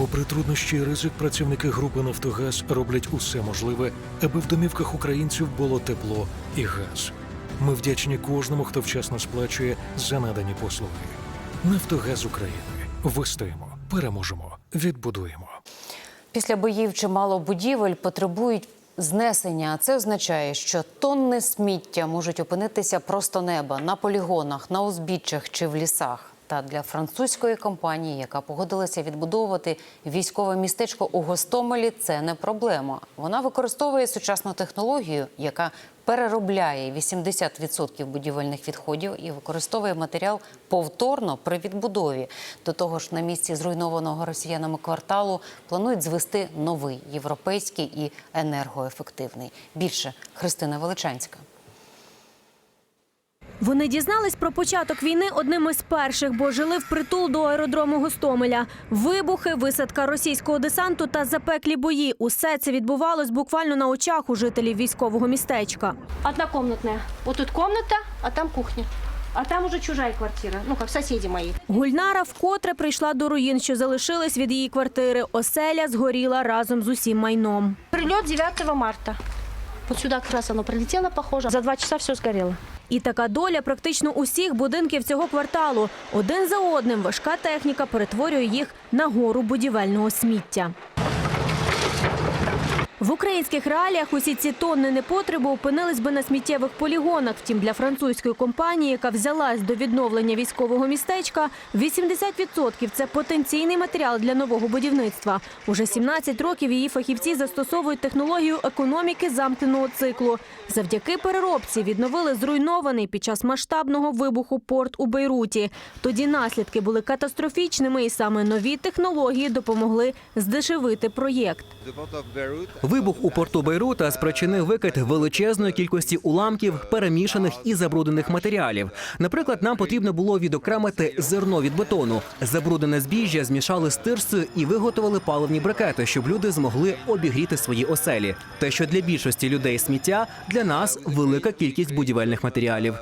Попри труднощі і ризик, працівники групи Нафтогаз роблять усе можливе, аби в домівках українців було тепло і газ. Ми вдячні кожному, хто вчасно сплачує за надані послуги. Нафтогаз України. Вистоїмо, переможемо, відбудуємо. Після боїв чимало будівель потребують знесення. Це означає, що тонни сміття можуть опинитися просто неба на полігонах, на узбіччях чи в лісах. Та для французької компанії, яка погодилася відбудовувати військове містечко у Гостомелі, це не проблема. Вона використовує сучасну технологію, яка переробляє 80% будівельних відходів і використовує матеріал повторно при відбудові. До того ж, на місці зруйнованого росіянами кварталу планують звести новий європейський і енергоефективний. Більше Христина Величанська. Вони дізнались про початок війни одним із перших, бо жили впритул до аеродрому Гостомеля. Вибухи, висадка російського десанту та запеклі бої. Усе це відбувалось буквально на очах у жителів військового містечка. Однокомнатная. Вот тут комната, а там кухня. А там уже чужая квартира. Ну, как соседи мои. Гульнара вкотре прийшла до руїн, що залишились від її квартири. Оселя згоріла разом з усім майном. Прилет 9 марта. Вот сюда как раз оно прилетело, похоже. За два часа все сгорело. І така доля практично усіх будинків цього кварталу. Один за одним важка техніка перетворює їх на гору будівельного сміття. В українських реаліях усі ці тонни непотребу опинились би на сміттєвих полігонах. Втім, для французької компанії, яка взялась до відновлення військового містечка, 80% – це потенційний матеріал для нового будівництва. Уже 17 років її фахівці застосовують технологію економіки замкненого циклу. Завдяки переробці відновили зруйнований під час масштабного вибуху порт у Бейруті. Тоді наслідки були катастрофічними, і саме нові технології допомогли здешевити проєкт. Вибух у порту Бейрута спричинив викид величезної кількості уламків, перемішаних і забруднених матеріалів. Наприклад, нам потрібно було відокремити зерно від бетону. Забруднене збіжжя змішали з тирсою і виготовили паливні брикети, щоб люди змогли обігріти свої оселі. Те, що для більшості людей сміття, для нас велика кількість будівельних матеріалів.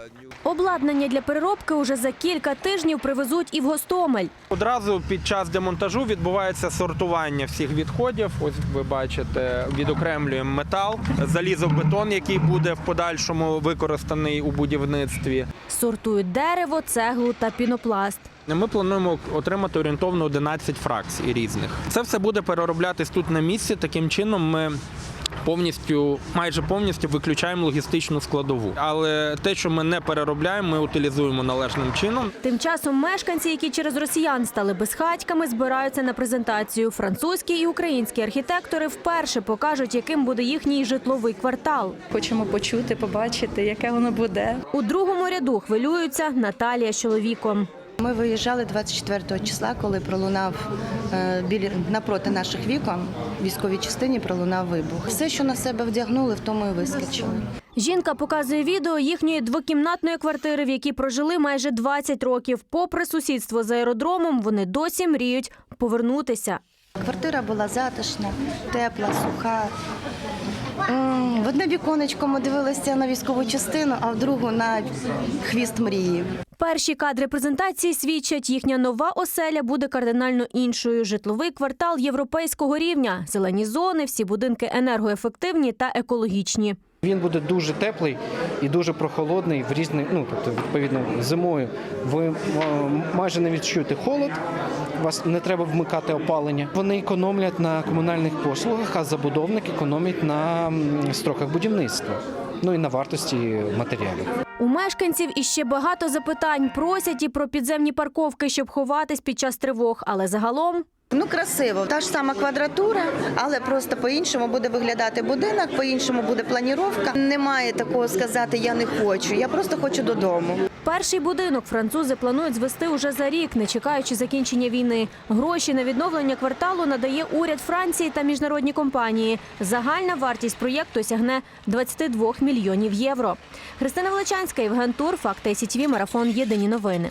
Обладнання для переробки уже за кілька тижнів привезуть і в Гостомель. Одразу під час демонтажу відбувається сортування всіх відходів. Ось ви бачите, відокремлюємо метал, залізобетон, який буде в подальшому використаний у будівництві. Сортують дерево, цеглу та пінопласт. Ми плануємо отримати орієнтовно 11 фракцій різних. Це все буде перероблятись тут на місці. Таким чином ми. Повністю, майже повністю виключаємо логістичну складову. Але те, що ми не переробляємо, ми утилізуємо належним чином. Тим часом мешканці, які через росіян стали безхатьками, збираються на презентацію. Французькі і українські архітектори вперше покажуть, яким буде їхній житловий квартал. Хочемо почути, побачити, яке воно буде. У другому ряду хвилюються Наталія з чоловіком. Ми виїжджали 24 числа, коли пролунав е, біля напроти наших вікон в військовій частині пролунав вибух. Все, що на себе вдягнули, в тому і вискочили. Жінка показує відео їхньої двокімнатної квартири, в якій прожили майже 20 років. Попри сусідство з аеродромом, вони досі мріють повернутися. Квартира була затишна, тепла, суха. В одне віконечко ми дивилися на військову частину, а в другу на хвіст мрії. Перші кадри презентації свідчать, їхня нова оселя буде кардинально іншою. Житловий квартал європейського рівня, зелені зони, всі будинки енергоефективні та екологічні. Він буде дуже теплий і дуже прохолодний в різний, ну тобто відповідно зимою. Ви е, майже не відчуєте холод. Вас не треба вмикати опалення. Вони економлять на комунальних послугах, а забудовник економить на строках будівництва. Ну і на вартості матеріалів. У мешканців іще багато запитань. Просять і про підземні парковки, щоб ховатись під час тривог. Але загалом Ну, красиво. Та ж сама квадратура, але просто по-іншому буде виглядати будинок, по-іншому буде планіровка. Немає такого сказати Я не хочу. Я просто хочу додому. Перший будинок французи планують звести уже за рік, не чекаючи закінчення війни. Гроші на відновлення кварталу надає уряд Франції та міжнародні компанії. Загальна вартість проєкту сягне 22 мільйонів євро. Христина Величанська, Євген Тур, Факти СІТВ, Марафон. Єдині новини.